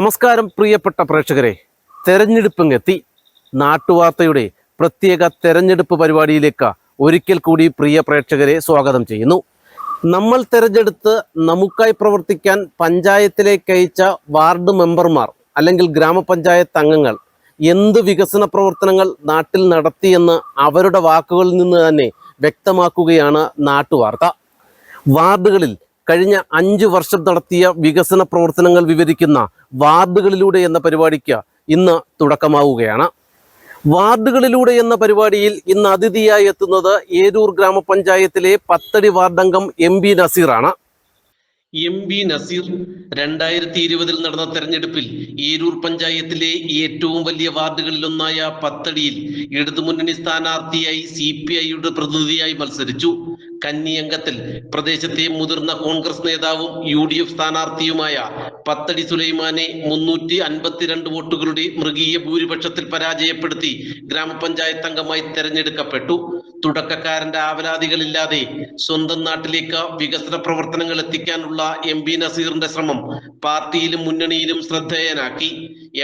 നമസ്കാരം പ്രിയപ്പെട്ട പ്രേക്ഷകരെ. തെരഞ്ഞെടുപ്പിങ്ങെത്തി. നാട്ടുവാർത്തയുടെ പ്രത്യേക തെരഞ്ഞെടുപ്പ് പരിപാടിയിലേക്ക് ഒരിക്കൽ കൂടി പ്രിയ പ്രേക്ഷകരെ സ്വാഗതം ചെയ്യുന്നു. നമ്മൾ തെരഞ്ഞെടുത്ത് നമുക്കായി പ്രവർത്തിക്കാൻ പഞ്ചായത്തിലേക്ക് അയച്ച വാർഡ് മെമ്പർമാർ അല്ലെങ്കിൽ ഗ്രാമപഞ്ചായത്ത് അംഗങ്ങൾ എന്ത് വികസന പ്രവർത്തനങ്ങൾ നാട്ടിൽ നടത്തിയെന്ന് അവരുടെ വാക്കുകളിൽ നിന്ന് തന്നെ വ്യക്തമാക്കുകയാണ് നാട്ടുവാർത്ത. വാർഡുകളിൽ കഴിഞ്ഞ അഞ്ച് വർഷം നടത്തിയ വികസന പ്രവർത്തനങ്ങൾ വിവരിക്കുന്ന വാർഡുകളിലൂടെ എന്ന പരിപാടിക്ക് ഇന്ന് തുടക്കമാവുകയാണ്. വാർഡുകളിലൂടെ എന്ന പരിപാടിയിൽ ഇന്ന് അതിഥിയായി എത്തുന്നത് ഏരൂർ ഗ്രാമപഞ്ചായത്തിലെ പത്തടി വാർഡംഗം എം ബി നസീറാണ്. എം ബി നസീർ രണ്ടായിരത്തി ഇരുപതിൽ നടന്ന തെരഞ്ഞെടുപ്പിൽ ഏരൂർ പഞ്ചായത്തിലെ ഏറ്റവും വലിയ വാർഡുകളിലൊന്നായ പത്തടിയിൽ ഇടതുമുന്നണി സ്ഥാനാർത്ഥിയായി സി പി ഐയുടെ പ്രതിനിധിയായി മത്സരിച്ചു. കന്നിയംഗത്തിൽ പ്രദേശത്തെ മുതിർന്ന കോൺഗ്രസ് നേതാവും യു ഡി എഫ് സ്ഥാനാർത്ഥിയുമായ പത്തടി സുലൈമാനെ മുന്നൂറ്റി അൻപത്തിരണ്ട് വോട്ടുകളുടെ മൃഗീയ ഭൂരിപക്ഷത്തിൽ പരാജയപ്പെടുത്തി ഗ്രാമപഞ്ചായത്ത് അംഗമായി തെരഞ്ഞെടുക്കപ്പെട്ടു. തുടക്കക്കാരന്റെ ആവലാതികളില്ലാതെ സ്വന്തം നാട്ടിലേക്ക് വികസന പ്രവർത്തനങ്ങൾ എത്തിക്കാനുള്ള എം പി നസീറിന്റെ ശ്രമം പാർട്ടിയിലും മുന്നണിയിലും ശ്രദ്ധേയനാക്കി.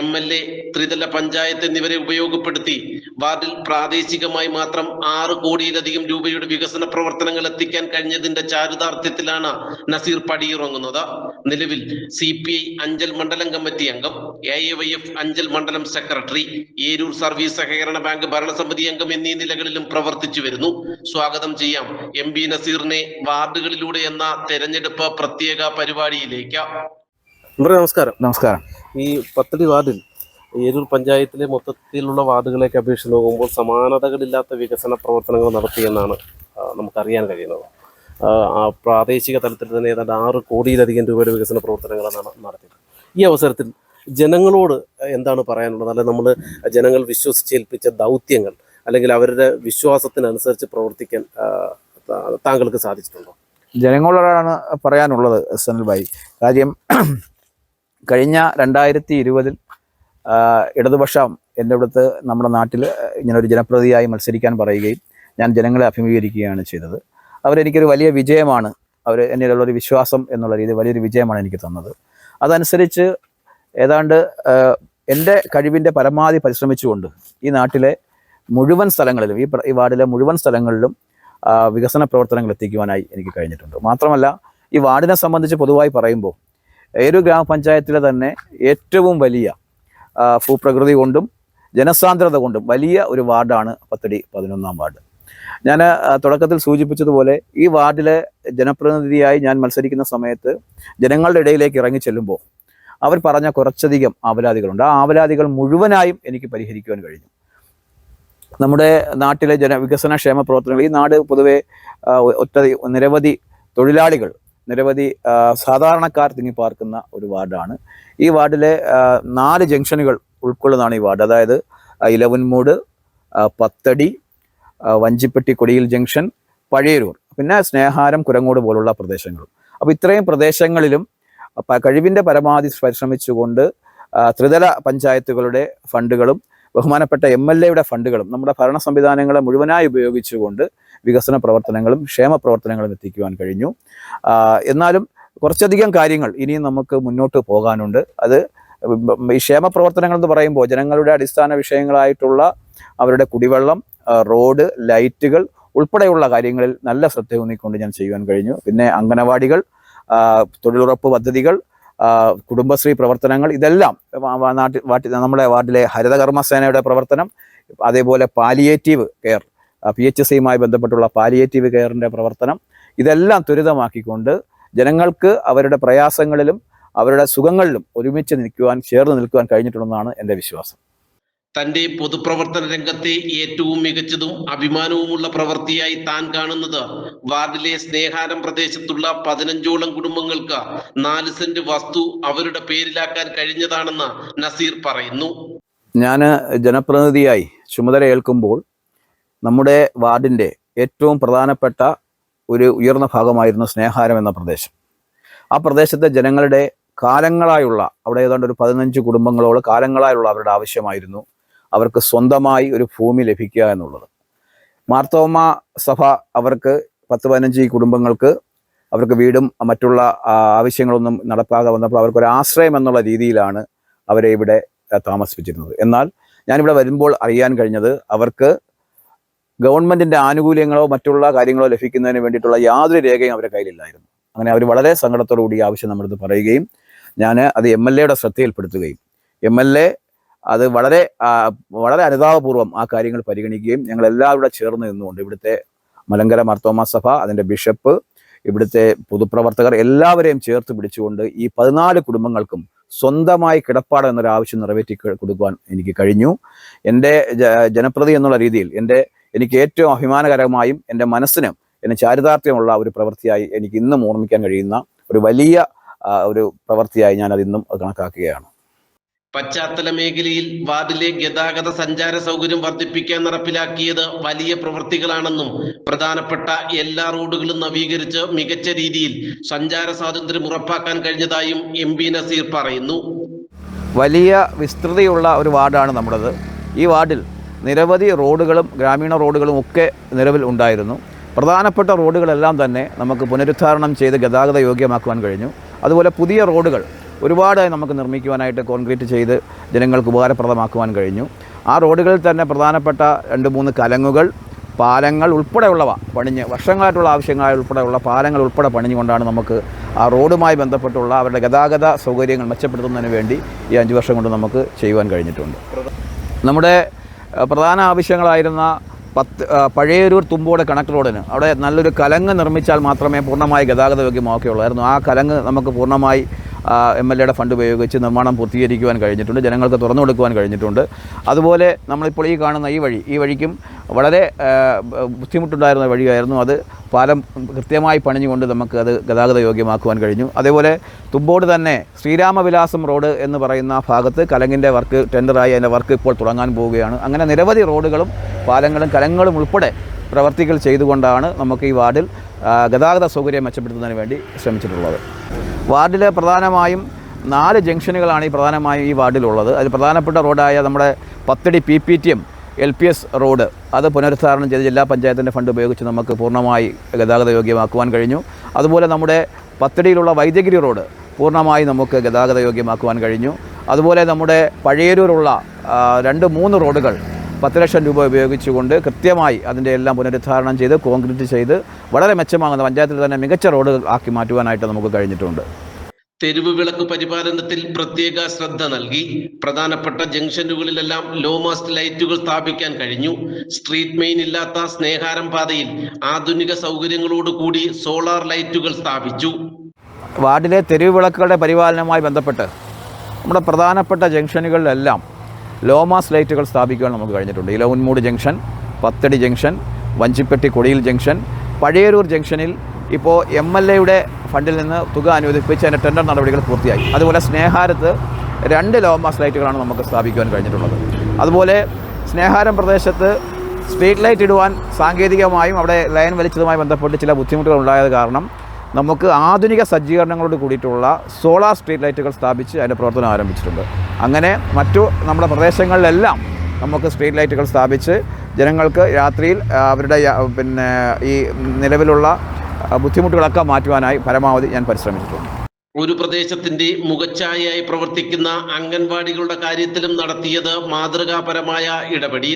എം എൽ എ ത്രിതല പഞ്ചായത്ത് എന്നിവരെ ഉപയോഗപ്പെടുത്തി. വാർഡിൽ പ്രാദേശികമായി മാത്രം ആറ് കോടിയിലധികം രൂപയുടെ വികസന പ്രവർത്തനങ്ങൾ എത്തിക്കാൻ കഴിഞ്ഞതിന്റെ ചാരിതാർത്ഥ്യത്തിലാണ് നസീർ പടിയിറങ്ങുന്നത്. നിലവിൽ സി പി ഐ അഞ്ചൽ മണ്ഡലം കമ്മിറ്റി അംഗം A A Y F Anchal മണ്ഡലം സെക്രട്ടറി ഏരൂർ സർവീസ് സഹകരണ ബാങ്ക് ഭരണസമിതി അംഗം എന്നീ നിലകളിലും പ്രവർത്തിച്ചു വരുന്നു. സ്വാഗതം ചെയ്യാം എം പി നസീറിനെ വാർഡുകളിലൂടെ എന്ന തെരഞ്ഞെടുപ്പ് പ്രത്യേക പരിപാടിയിലേക്ക്. നമസ്കാരം. നമസ്കാരം. ഈ പത്തടി വാർഡിൽ ഏരൂർ പഞ്ചായത്തിലെ മൊത്തത്തിലുള്ള വാർഡുകളെയൊക്കെ അപേക്ഷിച്ച് നോക്കുമ്പോൾ സമാനതകളില്ലാത്ത വികസന പ്രവർത്തനങ്ങൾ നടത്തിയെന്നാണ് നമുക്കറിയാൻ കഴിയുന്നത്. പ്രാദേശിക തലത്തിൽ തന്നെ ഏതാണ്ട് ആറ് കോടിയിലധികം രൂപയുടെ വികസന പ്രവർത്തനങ്ങളാണ് നടത്തിയത്. ഈ അവസരത്തിൽ ജനങ്ങളോട് എന്താണ് പറയാനുള്ളത്? അല്ലെങ്കിൽ നമ്മൾ ജനങ്ങൾ വിശ്വസിച്ചേൽപ്പിച്ച ദൗത്യങ്ങൾ അല്ലെങ്കിൽ അവരുടെ വിശ്വാസത്തിനനുസരിച്ച് പ്രവർത്തിക്കാൻ താങ്കൾക്ക് സാധിച്ചിട്ടുണ്ടോ? ജനങ്ങളോടാണ് പറയാനുള്ളത് സനൽ ഭായി കാര്യം കഴിഞ്ഞ രണ്ടായിരത്തി ഇരുപതിൽ ഇടതുപക്ഷം എന്റെ അടുത്ത് നമ്മുടെ നാട്ടിൽ ഇങ്ങനെ ഒരു ജനപ്രതിയായി മത്സരിക്കാൻ പറയുകയും ഞാൻ ജനങ്ങളെ അഭിമുഖീകരിക്കുകയാണ് ചെയ്തത്. അവരെനിക്കൊരു വലിയ വിജയമാണ്. അവർ എന്നിലുള്ളൊരു വിശ്വാസം എന്നുള്ള രീതിയിൽ വലിയൊരു വിജയമാണ് എനിക്ക് തന്നത്. അതനുസരിച്ച് ഏതാണ്ട് എന്റെ കഴിവിന്റെ പരമാവധി പരിശ്രമിച്ചുകൊണ്ട് ഈ നാട്ടിലെ മുഴുവൻ സ്ഥലങ്ങളിലും ഈ ഈ വാർഡിലെ മുഴുവൻ സ്ഥലങ്ങളിലും വികസന പ്രവർത്തനങ്ങൾ എത്തിക്കുവാനായി എനിക്ക് കഴിഞ്ഞിട്ടുണ്ട്. മാത്രമല്ല ഈ വാർഡിനെ സംബന്ധിച്ച് പൊതുവായി പറയുമ്പോൾ ഏരു ഗ്രാമപഞ്ചായത്തിലെ തന്നെ ഏറ്റവും വലിയ ഭൂപ്രകൃതി കൊണ്ടും ജനസാന്ദ്രത കൊണ്ടും വലിയ ഒരു വാർഡാണ് പത്തടി പതിനൊന്നാം വാർഡ്. ഞാൻ തുടക്കത്തിൽ സൂചിപ്പിച്ചതുപോലെ ഈ വാർഡിലെ ജനപ്രതിനിധിയായി ഞാൻ മത്സരിക്കുന്ന സമയത്ത് ജനങ്ങളുടെ ഇടയിലേക്ക് ഇറങ്ങി ചെല്ലുമ്പോൾ അവർ പറഞ്ഞ കുറച്ചധികം ആവലാതികളുണ്ട്. ആ ആവലാതികൾ മുഴുവനായും എനിക്ക് പരിഹരിക്കുവാൻ കഴിഞ്ഞു. നമ്മുടെ നാട്ടിലെ ജന വികസന ക്ഷേമ പ്രവർത്തനങ്ങൾ ഈ നാട് പൊതുവെ ഒറ്റ നിരവധി തൊഴിലാളികൾ നിരവധി സാധാരണക്കാർ തിങ്ങിപ്പാർക്കുന്ന ഒരു വാർഡാണ്. ഈ വാർഡിലെ നാല് ജംഗ്ഷനുകൾ ഉൾക്കൊള്ളുന്നതാണ് ഈ വാർഡ്. അതായത് ഇലവൻമൂട് പത്തടി വഞ്ചിപ്പെട്ടി കൊടിയിൽ ജംഗ്ഷൻ പഴയരൂർ പിന്നെ സ്നേഹാരം കുരങ്ങോട് പോലുള്ള പ്രദേശങ്ങൾ. അപ്പോൾ ഇത്രയും പ്രദേശങ്ങളിലും കഴിവിന്റെ പരമാവധി പരിശ്രമിച്ചുകൊണ്ട് ത്രിതല പഞ്ചായത്തുകളുടെ ഫണ്ടുകളും ബഹുമാനപ്പെട്ട എം എൽ എയുടെ ഫണ്ടുകളും നമ്മുടെ ഭരണ സംവിധാനങ്ങളെ മുഴുവനായി ഉപയോഗിച്ചുകൊണ്ട് വികസന പ്രവർത്തനങ്ങളും ക്ഷേമ പ്രവർത്തനങ്ങളും എത്തിക്കുവാൻ കഴിഞ്ഞു. എന്നാലും കുറച്ചധികം കാര്യങ്ങൾ ഇനിയും നമുക്ക് മുന്നോട്ട് പോകാനുണ്ട്. അത് ഈ ക്ഷേമ പ്രവർത്തനങ്ങൾ എന്ന് പറയുമ്പോൾ ജനങ്ങളുടെ അടിസ്ഥാന വിഷയങ്ങളായിട്ടുള്ള അവരുടെ കുടിവെള്ളം റോഡ് ലൈറ്റുകൾ ഉൾപ്പെടെയുള്ള കാര്യങ്ങളിൽ നല്ല ശ്രദ്ധ ഊന്നിക്കൊണ്ട് ഞാൻ ചെയ്യുവാൻ കഴിഞ്ഞു. പിന്നെ അംഗനവാടികൾ തൊഴിലുറപ്പ് പദ്ധതികൾ കുടുംബശ്രീ പ്രവർത്തനങ്ങൾ ഇതെല്ലാം നാട്ടിൽ വാട്ടി നമ്മുടെ വാർഡിലെ ഹരിതകർമ്മസേനയുടെ പ്രവർത്തനം അതേപോലെ പാലിയേറ്റീവ് കെയർ പി എച്ച് സിയുമായി ബന്ധപ്പെട്ടുള്ള പാലിയേറ്റീവ് കെയറിന്റെ പ്രവർത്തനം ഇതെല്ലാം ത്വരിതമാക്കിക്കൊണ്ട് ജനങ്ങൾക്ക് അവരുടെ പ്രയാസങ്ങളിലും അവരുടെ സുഖങ്ങളിലും ഒരുമിച്ച് നിൽക്കുവാൻ ചേർന്ന് നിൽക്കുവാൻ കഴിഞ്ഞിട്ടുണ്ടെന്നാണ് എന്റെ വിശ്വാസം. തന്റെ പൊതുപ്രവർത്തന രംഗത്തെ ഏറ്റവും മികച്ചതും അഭിമാനവുമുള്ള പ്രവൃത്തിയായി താൻ കാണുന്നത് വാർഡിലെ സ്നേഹാരം പ്രദേശത്തുള്ള പതിനഞ്ചോളം കുടുംബങ്ങൾക്ക് നാല് സെന്റ് വസ്തു അവരുടെ പേരിലാക്കാൻ കഴിഞ്ഞതാണെന്ന് നസീർ പറയുന്നു. ഞാൻ ജനപ്രതിനിധിയായി ചുമതല ഏൽക്കുമ്പോൾ നമ്മുടെ വാർഡിന്റെ ഏറ്റവും പ്രധാനപ്പെട്ട ഒരു ഉയർന്ന ഭാഗമായിരുന്നു സ്നേഹാരം എന്ന പ്രദേശം. ആ പ്രദേശത്തെ ജനങ്ങളുടെ കാലങ്ങളായുള്ള അവിടെ ഏതാണ്ട് ഒരു പതിനഞ്ച് കുടുംബങ്ങളോട് കാലങ്ങളായുള്ള അവരുടെ ആവശ്യമായിരുന്നു. അവർക്ക് സ്വന്തമായി ഒരു ഭൂമി ലഭിക്കുക എന്നുള്ളത്. മാർത്തോമ സഭ അവർക്ക് പത്ത് പതിനഞ്ച് കുടുംബങ്ങൾക്ക് അവർക്ക് വീടും മറ്റുള്ള ആവശ്യങ്ങളൊന്നും നടപ്പാകാതെ വന്നപ്പോൾ അവർക്ക് ഒരു ആശ്രയം എന്നുള്ള രീതിയിലാണ് അവരെ ഇവിടെ താമസിപ്പിച്ചിരുന്നത്. എന്നാൽ ഞാനിവിടെ വരുമ്പോൾ അറിയാൻ കഴിഞ്ഞത് അവർക്ക് ഗവൺമെന്റിന്റെ ആനുകൂല്യങ്ങളോ മറ്റുള്ള കാര്യങ്ങളോ ലഭിക്കുന്നതിന് വേണ്ടിയിട്ടുള്ള യാതൊരു രേഖയും അവരുടെ കയ്യിലില്ലായിരുന്നു. അങ്ങനെ അവർ വളരെ സങ്കടത്തോടു കൂടി ആവശ്യം നമ്മളിത് പറയുകയും ഞാൻ അത് എം എൽ എയുടെ ശ്രദ്ധയിൽപ്പെടുത്തുകയും എം എൽ എ അത് വളരെ വളരെ അനുതാപപൂർവം ആ കാര്യങ്ങൾ പരിഗണിക്കുകയും ഞങ്ങൾ എല്ലാവരും ചേർന്ന് നിന്നുകൊണ്ട് ഇവിടുത്തെ മലങ്കര മർത്തോമ സഭ അതിന്റെ ബിഷപ്പ് ഇവിടുത്തെ പൊതുപ്രവർത്തകർ എല്ലാവരെയും ചേർത്ത് പിടിച്ചുകൊണ്ട് ഈ പതിനാല് കുടുംബങ്ങൾക്കും സ്വന്തമായി കിടപ്പാട് എന്നൊരു ആവശ്യം നിറവേറ്റി കൊടുക്കുവാൻ എനിക്ക് കഴിഞ്ഞു. എന്റെ ജനപ്രതി എന്നുള്ള രീതിയിൽ എന്റെ എനിക്ക് ഏറ്റവും അഭിമാനകരമായും എന്റെ മനസ്സിനും എന്നെ ചാരിതാർത്ഥ്യമുള്ള ഒരു പ്രവൃത്തിയായി എനിക്ക് ഇന്നും ഓർമ്മിക്കാൻ കഴിയുന്ന ഒരു വലിയ ഒരു പ്രവൃത്തിയായി ഞാൻ അതിന്നും കണക്കാക്കുകയാണ്. പശ്ചാത്തല മേഖലയിൽ വാർഡിലെ ഗതാഗത സഞ്ചാര സൗകര്യം വർദ്ധിപ്പിക്കാൻ നടപ്പിലാക്കിയത് വലിയ പ്രവൃത്തികളാണെന്നും പ്രധാനപ്പെട്ട എല്ലാ റോഡുകളും നവീകരിച്ച് മികച്ച രീതിയിൽ സഞ്ചാര സ്വാതന്ത്ര്യം ഉറപ്പാക്കാൻ കഴിഞ്ഞതായും എം പി നസീർ പറയുന്നു. വലിയ വിസ്തൃതിയുള്ള ഒരു വാർഡാണ് നമ്മുടേത്. ഈ വാർഡിൽ നിരവധി റോഡുകളും ഗ്രാമീണ റോഡുകളും ഒക്കെ നിലവിൽ ഉണ്ടായിരുന്നു. പ്രധാനപ്പെട്ട റോഡുകളെല്ലാം തന്നെ നമുക്ക് പുനരുദ്ധാരണം ചെയ്ത് ഗതാഗത യോഗ്യമാക്കുവാൻ കഴിഞ്ഞു. അതുപോലെ പുതിയ റോഡുകൾ ഒരുപാടായി നമുക്ക് നിർമ്മിക്കുവാനായിട്ട് കോൺക്രീറ്റ് ചെയ്ത് ജനങ്ങൾക്ക് ഉപകാരപ്രദമാക്കുവാൻ കഴിഞ്ഞു. ആ റോഡുകളിൽ തന്നെ പ്രധാനപ്പെട്ട രണ്ട് മൂന്ന് കലങ്ങുകൾ പാലങ്ങൾ ഉൾപ്പെടെയുള്ളവ പണിഞ്ഞ് വർഷങ്ങളായിട്ടുള്ള ആവശ്യങ്ങളായ ഉൾപ്പെടെയുള്ള പാലങ്ങൾ ഉൾപ്പെടെ പണിഞ്ഞുകൊണ്ടാണ് നമുക്ക് ആ റോഡുമായി ബന്ധപ്പെട്ടുള്ള അവരുടെ ഗതാഗത സൗകര്യങ്ങൾ മെച്ചപ്പെടുത്തുന്നതിന് വേണ്ടി ഈ അഞ്ച് വർഷം കൊണ്ട് നമുക്ക് ചെയ്യുവാൻ കഴിഞ്ഞിട്ടുണ്ട്. നമ്മുടെ പ്രധാന ആവശ്യങ്ങളായിരുന്ന പത്ത് പഴയൊരു തുമ്പോട് കണക്ട് റോഡിന് അവിടെ നല്ലൊരു കലങ്ങ് നിർമ്മിച്ചാൽ മാത്രമേ പൂർണമായി ഗതാഗത യോഗ്യമാക്കുകയുള്ളായിരുന്നു ആ കലങ്ങ് നമുക്ക് പൂർണമായി എം എൽ എയുടെ ഫണ്ട് ഉപയോഗിച്ച് നിർമ്മാണം പൂർത്തീകരിക്കുവാൻ കഴിഞ്ഞിട്ടുണ്ട് ജനങ്ങൾക്ക് തുറന്നു കൊടുക്കുവാൻ കഴിഞ്ഞിട്ടുണ്ട്. അതുപോലെ നമ്മളിപ്പോൾ ഈ കാണുന്ന ഈ വഴി ഈ വഴിക്കും വളരെ ബുദ്ധിമുട്ടുണ്ടായിരുന്ന വഴിയായിരുന്നു അത്. പാലം കൃത്യമായി പണിഞ്ഞുകൊണ്ട് നമുക്ക് അത് ഗതാഗത യോഗ്യമാക്കുവാൻ കഴിഞ്ഞു. അതേപോലെ തുമ്പോട് തന്നെ ശ്രീരാമവിലാസം റോഡ് എന്ന് പറയുന്ന ഭാഗത്ത് കലങ്ങിന്റെ വർക്ക് ടെൻഡറായി അതിന്റെ വർക്ക് ഇപ്പോൾ തുടങ്ങാൻ പോവുകയാണ്. അങ്ങനെ നിരവധി റോഡുകളും പാലങ്ങളും കലങ്ങളും ഉൾപ്പെടെ പ്രവർത്തികൾ ചെയ്തുകൊണ്ടാണ് നമുക്ക് ഈ വാർഡിൽ ഗതാഗത സൗകര്യം മെച്ചപ്പെടുത്തുന്നതിന് വേണ്ടി ശ്രമിച്ചിട്ടുള്ളത്. വാർഡിൽ പ്രധാനമായും നാല് ജംഗ്ഷനുകളാണ് ഈ പ്രധാനമായും ഈ വാർഡിലുള്ളത്. അതിൽ പ്രധാനപ്പെട്ട റോഡായ നമ്മുടെ Pathadi P P T M L P S road അത് പുനരുദ്ധാരണം ചെയ്ത് ജില്ലാ പഞ്ചായത്തിന്റെ ഫണ്ട് ഉപയോഗിച്ച് നമുക്ക് പൂർണമായി ഗതാഗത യോഗ്യമാക്കുവാൻ കഴിഞ്ഞു. അതുപോലെ നമ്മുടെ പത്തടിയിലുള്ള വൈദ്യഗിരി റോഡ് പൂർണമായി നമുക്ക് ഗതാഗത യോഗ്യമാക്കുവാൻ കഴിഞ്ഞു. അതുപോലെ നമ്മുടെ പഴയരൂരുള്ള രണ്ട് മൂന്ന് റോഡുകൾ പത്ത് ലക്ഷം രൂപ ഉപയോഗിച്ചുകൊണ്ട് കൃത്യമായി അതിന്റെ എല്ലാം പുനരുദ്ധാരണം ചെയ്ത് കോൺക്രീറ്റ് ചെയ്ത് വളരെ മെച്ചമാകുന്ന പഞ്ചായത്തിൽ തന്നെ മികച്ച റോഡുകൾ ആക്കി മാറ്റുവാനായിട്ട് നമുക്ക് കഴിഞ്ഞിട്ടുണ്ട്. തെരുവ് വിളക്ക് പരിപാലനത്തിൽ പ്രത്യേക ശ്രദ്ധ നൽകി. പ്രധാനപ്പെട്ട ജംഗ്ഷനുകളിലെല്ലാം ലോ മാസ്റ്റ് ലൈറ്റുകൾ സ്ഥാപിക്കാൻ കഴിഞ്ഞു. സ്ട്രീറ്റ് മെയിൻ ഇല്ലാത്ത സ്നേഹാരം പാതയിൽ ആധുനിക സൗകര്യങ്ങളോട് കൂടി സോളാർ ലൈറ്റുകൾ സ്ഥാപിച്ചു. വാർഡിലെ തെരുവ് വിളക്കുകളുടെ പരിപാലനവുമായി ബന്ധപ്പെട്ട് നമ്മുടെ പ്രധാനപ്പെട്ട ജംഗ്ഷനുകളിലെല്ലാം ലോമാസ് ലൈറ്റുകൾ സ്ഥാപിക്കുവാൻ നമുക്ക് കഴിഞ്ഞിട്ടുണ്ട്. ഇലവൻമൂട് ജംഗ്ഷൻ പത്തടി ജംഗ്ഷൻ വഞ്ചിപ്പെട്ടി കൊടിയിൽ ജംഗ്ഷൻ പഴയരൂർ ജംഗ്ഷനിൽ ഇപ്പോൾ എം എൽ എയുടെ ഫണ്ടിൽ നിന്ന് തുക അനുവദിപ്പിച്ച് അതിന്റെ ടെൻഡർ നടപടികൾ പൂർത്തിയായി. അതുപോലെ സ്നേഹാരത്ത് രണ്ട് ലോമാസ് ലൈറ്റുകളാണ് നമുക്ക് സ്ഥാപിക്കുവാൻ കഴിഞ്ഞിട്ടുള്ളത്. അതുപോലെ സ്നേഹാരം പ്രദേശത്ത് സ്ട്രീറ്റ് ലൈറ്റ് ഇടുവാൻ സാങ്കേതികമായും അവിടെ ലൈൻ വലിച്ചതുമായി ബന്ധപ്പെട്ട് ചില ബുദ്ധിമുട്ടുകൾ ഉണ്ടായത് കാരണം നമുക്ക് ആധുനിക സജ്ജീകരണങ്ങളോട് കൂടിയിട്ടുള്ള സോളാർ സ്ട്രീറ്റ് ലൈറ്റുകൾ സ്ഥാപിച്ച് അതിന്റെ പ്രവർത്തനം ആരംഭിച്ചിട്ടുണ്ട്. അങ്ങനെ മറ്റു നമ്മുടെ പ്രദേശങ്ങളിലെല്ലാം നമുക്ക് സ്ട്രീറ്റ് ലൈറ്റുകൾ സ്ഥാപിച്ച് ജനങ്ങൾക്ക് രാത്രിയിൽ അവരുടെ പിന്നെ ഈ നിലവിലുള്ള ബുദ്ധിമുട്ടുകളൊക്കെ മാറ്റുവാനായി പരമാവധി ഞാൻ പരിശ്രമിച്ചിട്ടുണ്ട്. ഒരു പ്രദേശത്തിന്റെ മുഖച്ഛായയായി പ്രവർത്തിക്കുന്ന അംഗൻവാടികളുടെ കാര്യത്തിലും നടത്തിയത് മാതൃകാപരമായ ഇടപെടി.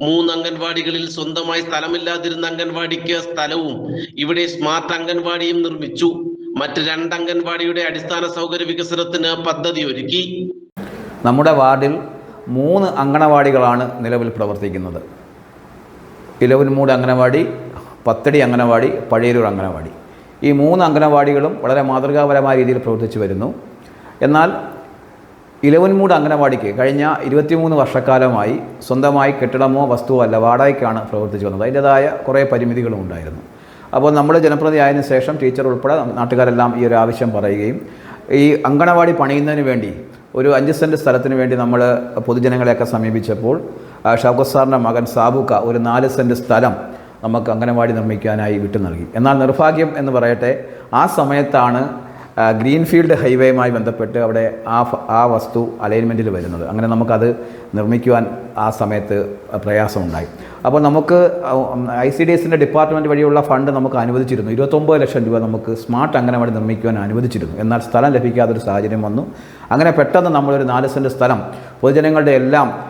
മൂന്ന് അംഗൻവാടികളിൽ സ്വന്തമായി സ്ഥലമില്ലാതിരുന്ന അംഗൻവാടിക്ക് സ്ഥലവും ഇവിടെ സ്മാർട്ട് അംഗൻവാടിയും നിർമ്മിച്ചു. മറ്റ് രണ്ട് അംഗൻവാടിയുടെ അടിസ്ഥാന സൗകര്യ വികസനത്തിന് പദ്ധതി ഒരുക്കി. നമ്മുടെ വാർഡിൽ മൂന്ന് അങ്കണവാടികളാണ് നിലവിൽ പ്രവർത്തിക്കുന്നത്. ഇലവൻമൂട് അംഗനവാടി പത്തടി അംഗനവാടി പഴയരൂർ അങ്കണവാടി ഈ മൂന്ന് അംഗനവാടികളും വളരെ മാതൃകാപരമായ രീതിയിൽ പ്രവർത്തിച്ചു വരുന്നു. എന്നാൽ ഇലവൻമൂട് അംഗനവാടിക്ക് കഴിഞ്ഞ ഇരുപത്തിമൂന്ന് വർഷക്കാലമായി സ്വന്തമായി കെട്ടിടമോ വസ്തുവോ അല്ല വാടകയ്ക്കാണ് പ്രവർത്തിച്ചു വന്നത്. അതിന്റെതായ കുറേ പരിമിതികളും ഉണ്ടായിരുന്നു. അപ്പോൾ നമ്മൾ ജനപ്രതി ആയതിനു ശേഷം ടീച്ചർ ഉൾപ്പെടെ നാട്ടുകാരെല്ലാം ഈ ഒരു ആവശ്യം പറയുകയും ഈ അങ്കണവാടി പണിയുന്നതിന് വേണ്ടി ഒരു അഞ്ച് സെന്റ് സ്ഥലത്തിന് വേണ്ടി നമ്മൾ പൊതുജനങ്ങളെയൊക്കെ സമീപിച്ചപ്പോൾ ഷൗക്കത്ത് മകൻ സാബുക്ക ഒരു നാല് സെന്റ് സ്ഥലം നമുക്ക് അംഗനവാടി നിർമ്മിക്കാനായി വിട്ടു നൽകി. എന്നാൽ നിർഭാഗ്യം എന്ന് പറയട്ടെ ആ സമയത്താണ് ഗ്രീൻഫീൽഡ് ഹൈവേയുമായി ബന്ധപ്പെട്ട് അവിടെ ആ ആ വസ്തു അലൈൻമെന്റിൽ വരുന്നത്. അങ്ങനെ നമുക്കത് നിർമ്മിക്കുവാൻ ആ സമയത്ത് പ്രയാസമുണ്ടായി. അപ്പോൾ നമുക്ക് ഐ സി ഡി എസിന്റെ ഡിപ്പാർട്ട്മെന്റ് വഴിയുള്ള ഫണ്ട് നമുക്ക് അനുവദിച്ചിരുന്നു. ഇരുപത്തൊമ്പത് ലക്ഷം രൂപ നമുക്ക് സ്മാർട്ട് അംഗനവാടി നിർമ്മിക്കുവാൻ അനുവദിച്ചിരുന്നു. എന്നാൽ സ്ഥലം ലഭിക്കാത്തൊരു സാഹചര്യം വന്നു. അങ്ങനെ പെട്ടെന്ന് നമ്മളൊരു നാല് സെന്റ് സ്ഥലം പൊതുജനങ്ങളുടെ എല്ലാം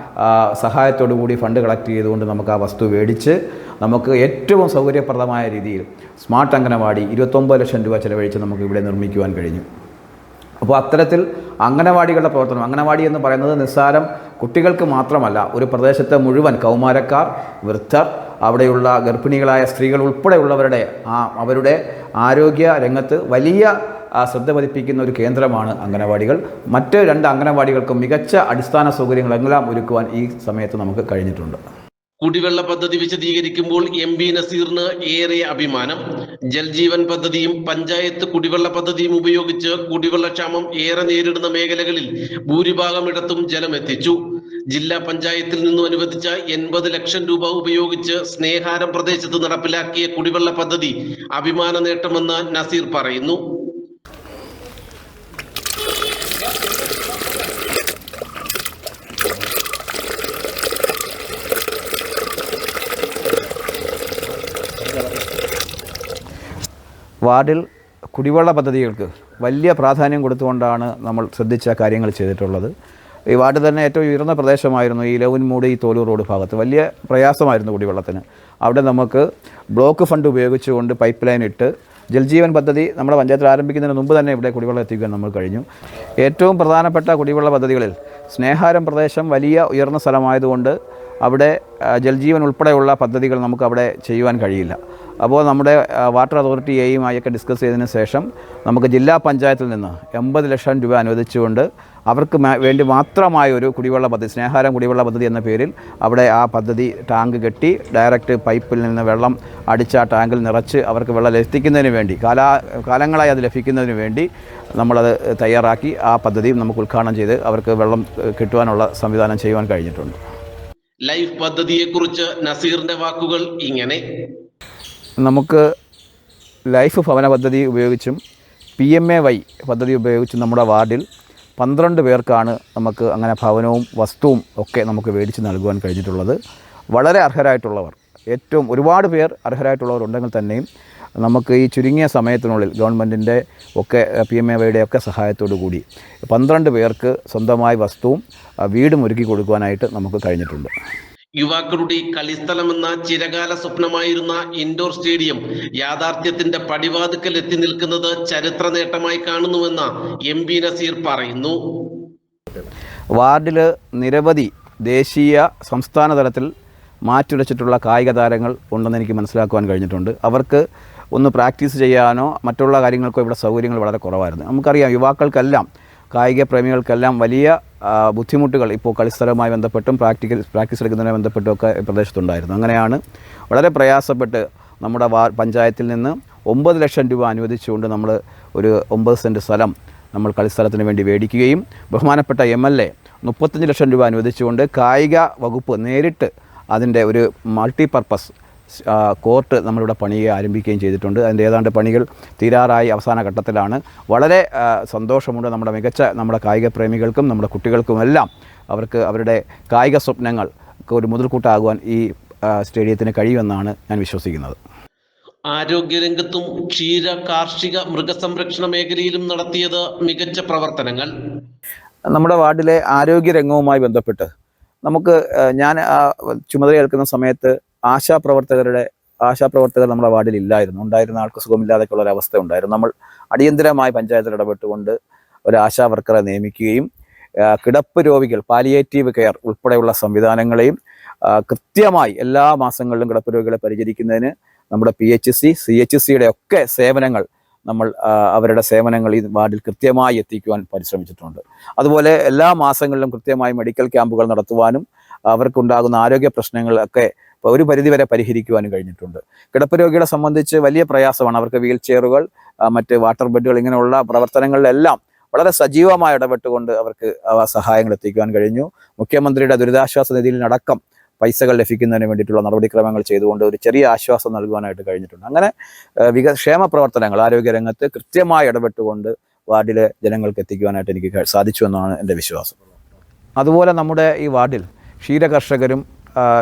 സഹായത്തോടു കൂടി ഫണ്ട് കളക്ട് ചെയ്തുകൊണ്ട് നമുക്ക് ആ വസ്തു മേടിച്ച് നമുക്ക് ഏറ്റവും സൗകര്യപ്രദമായ രീതിയിൽ സ്മാർട്ട് അംഗനവാടി ഇരുപത്തൊമ്പത് ലക്ഷം രൂപ ചിലവഴിച്ച് നമുക്ക് ഇവിടെ നിർമ്മിക്കുവാൻ കഴിഞ്ഞു. അപ്പോൾ അത്തരത്തിൽ അംഗനവാടികളുടെ പ്രവർത്തനം അംഗനവാടി എന്ന് പറയുന്നത് നിസ്സാരം കുട്ടികൾക്ക് മാത്രമല്ല ഒരു പ്രദേശത്തെ മുഴുവൻ കൗമാരക്കാർ വൃദ്ധർ അവിടെയുള്ള ഗർഭിണികളായ സ്ത്രീകൾ ഉൾപ്പെടെയുള്ളവരുടെ ആ അവരുടെ ആരോഗ്യ രംഗത്ത് വലിയ ശ്രദ്ധ പതിപ്പിക്കുന്ന ഒരു കേന്ദ്രമാണ് അംഗനവാടികൾ. മറ്റ് രണ്ട് അംഗനവാടികൾക്കും മികച്ച അടിസ്ഥാന സൗകര്യങ്ങളെല്ലാം ഒരുക്കുവാൻ ഈ സമയത്ത് നമുക്ക് കഴിഞ്ഞിട്ടുണ്ട്. കുടിവെള്ള പദ്ധതി വിശദീകരിക്കുമ്പോൾ എം ബി നസീറിന് ഏറെ അഭിമാനം. ജൽജീവൻ പദ്ധതിയും പഞ്ചായത്ത് കുടിവെള്ള പദ്ധതിയും ഉപയോഗിച്ച് കുടിവെള്ളക്ഷാമം ഏറെ നേരിടുന്ന മേഖലകളിൽ ഭൂരിഭാഗം ഇടത്തും ജലം എത്തിച്ചു. ജില്ലാ പഞ്ചായത്തിൽ നിന്നും അനുവദിച്ച എൺപത് ലക്ഷം രൂപ ഉപയോഗിച്ച് സ്നേഹാരം പ്രദേശത്ത് നടപ്പിലാക്കിയ കുടിവെള്ള പദ്ധതി അഭിമാന നേട്ടമെന്ന് നസീർ പറയുന്നു. വാർഡിൽ കുടിവെള്ള പദ്ധതികൾക്ക് വലിയ പ്രാധാന്യം കൊടുത്തുകൊണ്ടാണ് നമ്മൾ ശ്രദ്ധിച്ച കാര്യങ്ങൾ ചെയ്തിട്ടുള്ളത്. ഈ വാർഡ് തന്നെ ഏറ്റവും ഉയർന്ന പ്രദേശമായിരുന്നു ഈ ലവൻമൂട് ഈ തോലൂർ റോഡ് ഭാഗത്ത്. വലിയ പ്രയാസമായിരുന്നു കുടിവെള്ളത്തിന്. അവിടെ നമുക്ക് ബ്ലോക്ക് ഫണ്ട് ഉപയോഗിച്ചുകൊണ്ട് പൈപ്പ് ലൈൻ ഇട്ട് ജൽജീവൻ പദ്ധതി നമ്മുടെ പഞ്ചായത്തിൽ ആരംഭിക്കുന്നതിന് മുമ്പ് തന്നെ ഇവിടെ കുടിവെള്ളം എത്തിക്കാൻ നമ്മൾ കഴിഞ്ഞു. ഏറ്റവും പ്രധാനപ്പെട്ട കുടിവെള്ള പദ്ധതികളിൽ സ്നേഹാരം പ്രദേശം വലിയ ഉയർന്ന സ്ഥലമായതുകൊണ്ട് അവിടെ ജൽജീവൻ ഉൾപ്പെടെയുള്ള പദ്ധതികൾ നമുക്ക് അവിടെ ചെയ്യുവാൻ കഴിയില്ല. അപ്പോൾ നമ്മുടെ വാട്ടർ അതോറിറ്റിയെയുമായൊക്കെ ഡിസ്കസ് ചെയ്തതിന് ശേഷം നമുക്ക് ജില്ലാ പഞ്ചായത്തിൽ നിന്ന് എൺപത് ലക്ഷം രൂപ അനുവദിച്ചുകൊണ്ട് അവർക്ക് വേണ്ടി മാത്രമായ ഒരു കുടിവെള്ള പദ്ധതി സ്നേഹാരം കുടിവെള്ള പദ്ധതി എന്ന പേരിൽ അവിടെ ആ പദ്ധതി ടാങ്ക് കെട്ടി ഡയറക്റ്റ് പൈപ്പിൽ നിന്ന് വെള്ളം അടിച്ച് ആ ടാങ്കിൽ നിറച്ച് അവർക്ക് വെള്ളം ലഭിക്കുന്നതിന് വേണ്ടി കാലാ കാലങ്ങളായി അത് ലഭിക്കുന്നതിന് വേണ്ടി നമ്മളത് തയ്യാറാക്കി ആ പദ്ധതിയും നമുക്ക് ഉദ്ഘാടനം ചെയ്ത് അവർക്ക് വെള്ളം കിട്ടുവാനുള്ള സംവിധാനം ചെയ്യുവാൻ കഴിഞ്ഞിട്ടുണ്ട്. ലൈഫ് പദ്ധതിയെക്കുറിച്ച് നസീറിന്റെ വാക്കുകൾ ഇങ്ങനെ. നമുക്ക് ലൈഫ് ഭവന പദ്ധതി ഉപയോഗിച്ചും പി എം എ വൈ പദ്ധതി ഉപയോഗിച്ചും നമ്മുടെ വാർഡിൽ പന്ത്രണ്ട് പേർക്കാണ് നമുക്ക് അങ്ങനെ ഭവനവും വസ്തുവും ഒക്കെ നമുക്ക് മേടിച്ച് നൽകുവാൻ കഴിഞ്ഞിട്ടുള്ളത്. വളരെ അർഹരായിട്ടുള്ളവർ. ഏറ്റവും ഒരുപാട് പേർ അർഹരായിട്ടുള്ളവർ ഉണ്ടെങ്കിൽ തന്നെയും നമുക്ക് ഈ ചുരുങ്ങിയ സമയത്തിനുള്ളിൽ ഗവൺമെന്റിന്റെ ഒക്കെ പി എം എ വൈയുടെ ഒക്കെ സഹായത്തോടു കൂടി പന്ത്രണ്ട് പേർക്ക് സ്വന്തമായി വസ്തുവും വീടും ഒരുക്കി കൊടുക്കുവാനായിട്ട് നമുക്ക് കഴിഞ്ഞിട്ടുണ്ട്. യുവാക്കളുടെ കളിസ്ഥലമെന്ന ചിരകാല സ്വപ്നമായിരുന്ന ഇൻഡോർ സ്റ്റേഡിയം യാഥാർത്ഥ്യത്തിന്റെ പടിവാതുക്കൽ എത്തി നിൽക്കുന്നത് ചരിത്ര നേട്ടമായി കാണുന്നുവെന്ന് എം പി നസീർ പറയുന്നു. വാർഡിൽ നിരവധി ദേശീയ സംസ്ഥാന തലത്തിൽ മാറ്റുരച്ചിട്ടുള്ള കായിക താരങ്ങൾ ഉണ്ടെന്ന് എനിക്ക് മനസ്സിലാക്കുവാൻ കഴിഞ്ഞിട്ടുണ്ട്. അവർക്ക് ഒന്ന് പ്രാക്ടീസ് ചെയ്യാനോ മറ്റുള്ള കാര്യങ്ങൾക്കോ ഇവിടെ സൗകര്യങ്ങൾ വളരെ കുറവായിരുന്നു. നമുക്കറിയാം യുവാക്കൾക്കെല്ലാം കായിക പ്രേമികൾക്കെല്ലാം വലിയ ബുദ്ധിമുട്ടുകൾ ഇപ്പോൾ കളിസ്ഥലവുമായി ബന്ധപ്പെട്ടും പ്രാക്ടിക്കൽ പ്രാക്ടീസ് എടുക്കുന്നതിനെ ബന്ധപ്പെട്ടും ഒക്കെ ഈ പ്രദേശത്തുണ്ടായിരുന്നു. അങ്ങനെയാണ് വളരെ പ്രയാസപ്പെട്ട് നമ്മുടെ വാ പഞ്ചായത്തിൽ നിന്ന് ഒമ്പത് ലക്ഷം രൂപ അനുവദിച്ചുകൊണ്ട് നമ്മൾ ഒരു ഒമ്പത് സെന്റ് സ്ഥലം നമ്മൾ കളിസ്ഥലത്തിന് വേണ്ടി മേടിക്കുകയും ബഹുമാനപ്പെട്ട എം എൽ എ മുപ്പത്തഞ്ച് ലക്ഷം രൂപ അനുവദിച്ചുകൊണ്ട് കായിക വകുപ്പ് നേരിട്ട് അതിന്റെ ഒരു മൾട്ടി പർപ്പസ് കോർട്ട് നമ്മളിവിടെ പണിയെ ആരംഭിക്കുകയും ചെയ്തിട്ടുണ്ട്. അതിന്റെ ഏതാണ്ട് പണികൾ തീരാറായി അവസാന ഘട്ടത്തിലാണ്. വളരെ സന്തോഷമുണ്ട് നമ്മുടെ മികച്ച നമ്മുടെ കായിക പ്രേമികൾക്കും നമ്മുടെ കുട്ടികൾക്കുമെല്ലാം അവർക്ക് അവരുടെ കായിക സ്വപ്നങ്ങൾ ഒരു മുതൽക്കൂട്ടാകുവാൻ ഈ സ്റ്റേഡിയത്തിന് കഴിയുമെന്നാണ് ഞാൻ വിശ്വസിക്കുന്നത്. ആരോഗ്യരംഗത്തും ക്ഷീര കാർഷിക മൃഗസംരക്ഷണ മേഖലയിലും നടത്തിയത് മികച്ച പ്രവർത്തനങ്ങൾ. നമ്മുടെ വാർഡിലെ ആരോഗ്യരംഗവുമായി ബന്ധപ്പെട്ട് നമുക്ക് ഞാൻ ചുമതല ചുമതലയേൽക്കുന്ന സമയത്ത് ആശാപ്രവർത്തകരുടെ ആശാപ്രവർത്തകർ നമ്മുടെ വാർഡിൽ ഇല്ലായിരുന്നു. ഉണ്ടായിരുന്ന ആൾക്ക് സുഖമില്ലാതെയൊക്കെയുള്ള ഒരു അവസ്ഥ ഉണ്ടായിരുന്നു. നമ്മൾ അടിയന്തരമായി പഞ്ചായത്തിൽ ഇടപെട്ടുകൊണ്ട് ഒരു ആശാ വർക്കറെ നിയമിക്കുകയും കിടപ്പ് രോഗികൾ പാലിയേറ്റീവ് കെയർ ഉൾപ്പെടെയുള്ള സംവിധാനങ്ങളെയും കൃത്യമായി എല്ലാ മാസങ്ങളിലും കിടപ്പ് രോഗികളെ പരിചരിക്കുന്നതിന് നമ്മുടെ P H C C H സിയുടെ ഒക്കെ സേവനങ്ങൾ നമ്മൾ അവരുടെ സേവനങ്ങൾ ഈ വാർഡിൽ കൃത്യമായി എത്തിക്കുവാൻ പരിശ്രമിച്ചിട്ടുണ്ട്. അതുപോലെ എല്ലാ മാസങ്ങളിലും കൃത്യമായി മെഡിക്കൽ ക്യാമ്പുകൾ നടത്തുവാനും അവർക്കുണ്ടാകുന്ന ആരോഗ്യ പ്രശ്നങ്ങളൊക്കെ ഒരു പരിധിവരെ പരിഹരിക്കുവാനും കഴിഞ്ഞിട്ടുണ്ട്. കിടപ്പ് രോഗികളെ സംബന്ധിച്ച് വലിയ പ്രയാസമാണ്. അവർക്ക് വീൽ ചെയറുകൾ മറ്റ് വാട്ടർ ബെഡുകൾ ഇങ്ങനെയുള്ള പ്രവർത്തനങ്ങളിലെല്ലാം വളരെ സജീവമായി ഇടപെട്ടുകൊണ്ട് അവർക്ക് സഹായങ്ങൾ എത്തിക്കുവാൻ കഴിഞ്ഞു. മുഖ്യമന്ത്രിയുടെ ദുരിതാശ്വാസ നിധിയിൽ അടക്കം പൈസകൾ ലഭിക്കുന്നതിന് വേണ്ടിയിട്ടുള്ള നടപടിക്രമങ്ങൾ ചെയ്തുകൊണ്ട് ഒരു ചെറിയ ആശ്വാസം നൽകുവാനായിട്ട് കഴിഞ്ഞിട്ടുണ്ട്. അങ്ങനെ വിക ക്ഷേമ പ്രവർത്തനങ്ങൾ ആരോഗ്യരംഗത്ത് കൃത്യമായി ഇടപെട്ടുകൊണ്ട് വാർഡിലെ ജനങ്ങൾക്ക് എത്തിക്കുവാനായിട്ട് എനിക്ക് സാധിച്ചു എന്നാണ് എന്റെ വിശ്വാസം. അതുപോലെ നമ്മുടെ ഈ വാർഡിൽ ക്ഷീരകർഷകരും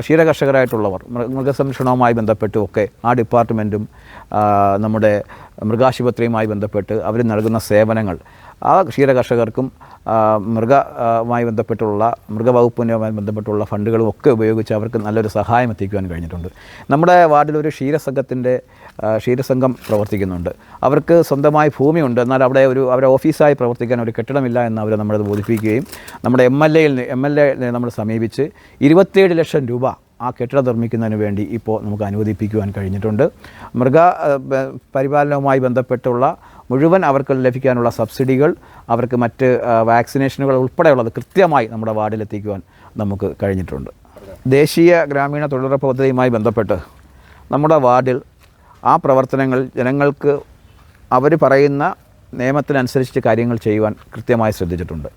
ക്ഷീരകർഷകരായിട്ടുള്ളവർ മൃഗസംരക്ഷണവുമായി ബന്ധപ്പെട്ടും ഒക്കെ ആ ഡിപ്പാർട്ട്മെന്റും നമ്മുടെ മൃഗാശുപത്രിയുമായി ബന്ധപ്പെട്ട് അവർ നൽകുന്ന സേവനങ്ങൾ ആ ക്ഷീരകർഷകർക്കും മൃഗമായി ബന്ധപ്പെട്ടുള്ള മൃഗവകുപ്പിനുമായി ബന്ധപ്പെട്ടുള്ള ഫണ്ടുകളും ഒക്കെ ഉപയോഗിച്ച് അവർക്ക് നല്ലൊരു സഹായം എത്തിക്കുവാൻ കഴിഞ്ഞിട്ടുണ്ട്. നമ്മുടെ വാർഡിലൊരു ക്ഷീരസംഘത്തിന്റെ ആ, ക്ഷീരസംഘം പ്രവർത്തിക്കുന്നുണ്ട്. അവർക്ക് സ്വന്തമായി ഭൂമിയുണ്ട്. എന്നാൽ അവിടെ ഒരു അവരെ ഓഫീസായി പ്രവർത്തിക്കാൻ ഒരു കെട്ടിടമില്ല എന്ന് അവർ നമ്മളത് ബോധിപ്പിക്കുകയും നമ്മുടെ എം എൽ എയിൽ എം എൽ എ നമ്മൾ സമീപിച്ച് ഇരുപത്തേഴ് ലക്ഷം രൂപ ആ കെട്ടിടം നിർമ്മിക്കുന്നതിന് വേണ്ടി ഇപ്പോൾ നമുക്ക് അനുവദിപ്പിക്കുവാൻ കഴിഞ്ഞിട്ടുണ്ട്. മൃഗ പരിപാലനവുമായി ബന്ധപ്പെട്ടുള്ള മുഴുവൻ അവർക്ക് ലഭിക്കാനുള്ള സബ്സിഡികൾ അവർക്ക് മറ്റ് വാക്സിനേഷനുകൾ ഉൾപ്പെടെയുള്ളത് കൃത്യമായി നമ്മുടെ വാർഡിലെത്തിക്കുവാൻ നമുക്ക് കഴിഞ്ഞിട്ടുണ്ട്. ദേശീയ ഗ്രാമീണ തൊഴിലുറപ്പ് പദ്ധതിയുമായി ബന്ധപ്പെട്ട് നമ്മുടെ വാർഡിൽ ആ പ്രവർത്തനങ്ങൾ ജനങ്ങൾക്ക് അവർ പറയുന്ന നിയമത്തിനനുസരിച്ച് കാര്യങ്ങൾ ചെയ്യുവാൻ കൃത്യമായി ശ്രദ്ധിച്ചിട്ടുണ്ട്.